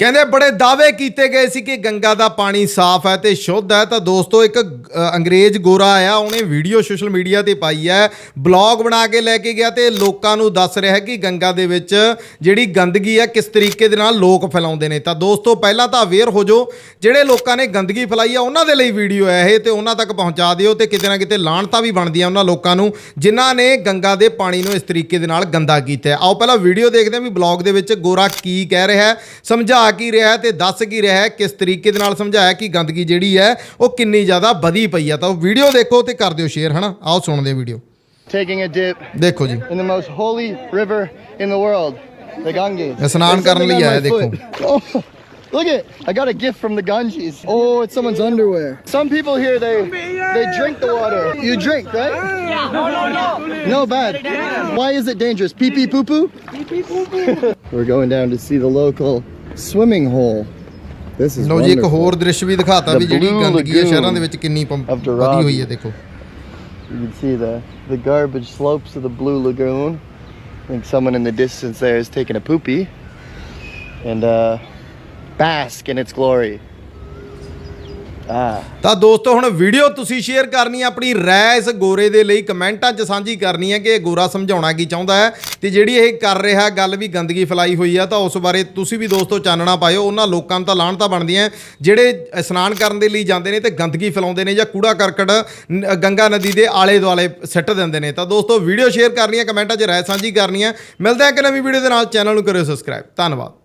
ਕਹਿੰਦੇ ਬੜੇ ਦਾਅਵੇ ਕੀਤੇ ਗਏ ਸੀ ਕਿ ਗੰਗਾ ਦਾ ਪਾਣੀ ਸਾਫ਼ ਹੈ ਤੇ ਸ਼ੁੱਧ ਹੈ। ਤਾਂ ਦੋਸਤੋ, ਇੱਕ ਅੰਗਰੇਜ਼ ਗੋਰਾ ਆਇਆ, ਉਹਨੇ ਵੀਡੀਓ ਸੋਸ਼ਲ ਮੀਡੀਆ ਤੇ ਪਾਈ ਹੈ, ਬਲੌਗ ਬਣਾ ਕੇ ਲੈ ਕੇ ਗਿਆ ਤੇ ਲੋਕਾਂ ਨੂੰ ਦੱਸ ਰਿਹਾ ਹੈ ਕਿ ਗੰਗਾ ਦੇ ਵਿੱਚ ਜਿਹੜੀ ਗੰਦਗੀ ਹੈ, ਕਿਸ ਤਰੀਕੇ ਦੇ ਨਾਲ ਲੋਕ ਫੈਲਾਉਂਦੇ ਨੇ। ਤਾਂ ਦੋਸਤੋ, ਪਹਿਲਾਂ ਤਾਂ ਅਵੇਅਰ ਹੋ ਜਾਓ, ਜਿਹੜੇ ਲੋਕਾਂ ਨੇ ਗੰਦਗੀ ਫੈਲਾਈ ਆ, ਉਹਨਾਂ ਦੇ ਲਈ ਵੀਡੀਓ ਹੈ ਇਹ, ਤੇ ਉਹਨਾਂ ਤੱਕ ਪਹੁੰਚਾ ਦਿਓ ਤੇ ਕਿਤੇ ਨਾ ਕਿਤੇ ਲਾਣਤਾ ਵੀ ਬਣਦੀਆਂ ਉਹਨਾਂ ਲੋਕਾਂ ਨੂੰ, ਜਿਨ੍ਹਾਂ ਨੇ ਗੰਗਾ ਦੇ ਪਾਣੀ ਨੂੰ ਇਸ ਤਰੀਕੇ ਦੇ ਨਾਲ ਗੰਦਾ ਕੀਤਾ ਆਓ, ਪਹਿਲਾਂ ਵੀਡੀਓ ਦੇਖਦੇ ਹਾਂ ਵੀ ਬਲੌਗ ਦੇ ਵਿੱਚ ਗੋਰਾ ਕੀ ਕਹਿ ਰਿਹਾ ਹੈ। ਸਮਝਾ ਕੀ ਰਿਹਾ ਤੇ ਦੱਸ ਕੀ ਰਿਹਾ ਕਿਸ ਤਰੀਕੇ ਦੇ ਨਾਲ ਸਮਝਾਇਆ ਕਿ ਗੰਦਗੀ ਜਿਹੜੀ ਹੈ ਉਹ ਕਿੰਨੀ ਜ਼ਿਆਦਾ ਵਧੀ ਪਈ ਆ ਤਾਂ ਉਹ ਵੀਡੀਓ ਦੇਖੋ ਤੇ ਕਰ ਦਿਓ ਸ਼ੇਅਰ ਹਨਾ ਆਓ ਸੁਣਦੇ ਵੀਡੀਓ taking a dip ਦੇਖੋ ਜੀ in the most holy river in the world, the Ganges. ਇਸ਼ਨਾਨ ਕਰਨ ਲਈ ਆਇਆ ਦੇਖੋ. Oh, look it! I got a gift from the Ganges. Oh, it's someone's underwear. Some people here they they drink the water. You drink, right? Yeah. No, no, no. No bad. Why is it dangerous? Pee pee poo poo. Pee pee poo poo. We're going down to see the local swimming hole. This is ਲਓ ਜੀ ਇੱਕ wonderful. ਹੋਰ ਦ੍ਰਿਸ਼ ਵੀ ਦਿਖਾਤਾ The ਵੀ ਜਿਹੜੀ Blue ਗੰਦਗੀ ਹੈ Lagoon ਸ਼ਹਿਰਾਂ ਦੇ ਵਿੱਚ ਕਿੰਨੀ ਪੰਪ- of ਵਧੀ Dharavi. ਹੋਈ ਹੈ ਦੇਖੋ You can see the the garbage slopes of the Blue Lagoon. I think someone in the distance there is taking a poopy and uh, bask in its glory. ਤਾਂ ਦੋਸਤੋ, ਹੁਣ video ਤੁਸੀਂ share ਕਰਨੀ ਹੈ ਆਪਣੀ ਰਾਏ ਇਸ ਗੋਰੇ ਦੇ ਲਈ ਕਮੈਂਟਾਂ 'ਚ ਸਾਂਝੀ ਕਰਨੀ ਹੈ ਕਿ ਇਹ ਗੋਰਾ ਸਮਝਾਉਣਾ ਕੀ ਚਾਹੁੰਦਾ ਹੈ ਤੇ ਜਿਹੜੀ ਇਹ ਕਰ ਰਿਹਾ, ਗੱਲ ਵੀ ਗੰਦਗੀ ਫੈਲਾਈ ਹੋਈ ਆ, ਤਾਂ ਉਸ ਬਾਰੇ ਤੁਸੀਂ ਵੀ ਦੋਸਤੋ ਚਾਨਣਾ ਪਾਇਓ। ਉਹਨਾਂ ਲੋਕਾਂ ਨੂੰ ਤਾਂ ਲਾਹਣਤਾਂ ਬਣਦੀਆਂ ਜਿਹੜੇ ਇਸ਼ਨਾਨ ਕਰਨ ਦੇ ਲਈ ਜਾਂਦੇ ਨੇ ਤੇ ਗੰਦਗੀ ਫੈਲਾਉਂਦੇ ਨੇ ਜਾਂ ਕੂੜਾ ਕਰਕਟ, ਨ- ਗੰਗਾ ਨਦੀ ਦੇ ਆਲੇ ਦੁਆਲੇ ਸਿੱਟ ਦਿੰਦੇ ਨੇ। ਤਾਂ ਦੋਸਤੋ, ਵੀਡੀਓ ਸ਼ੇਅਰ ਕਰਨੀ ਹੈ ਕਮੈਂਟਾਂ 'ਚ ਰਾਏ ਸਾਂਝੀ ਕਰਨੀ ਹੈ ਮਿਲਦੇ ਹਾਂ ਇੱਕ ਨਵੀਂ ਵੀਡੀਓ ਦੇ ਨਾਲ। ਚੈਨਲ ਨੂੰ ਕਰਿਓ ਸਬਸਕ੍ਰਾਈਬ ਧੰਨਵਾਦ।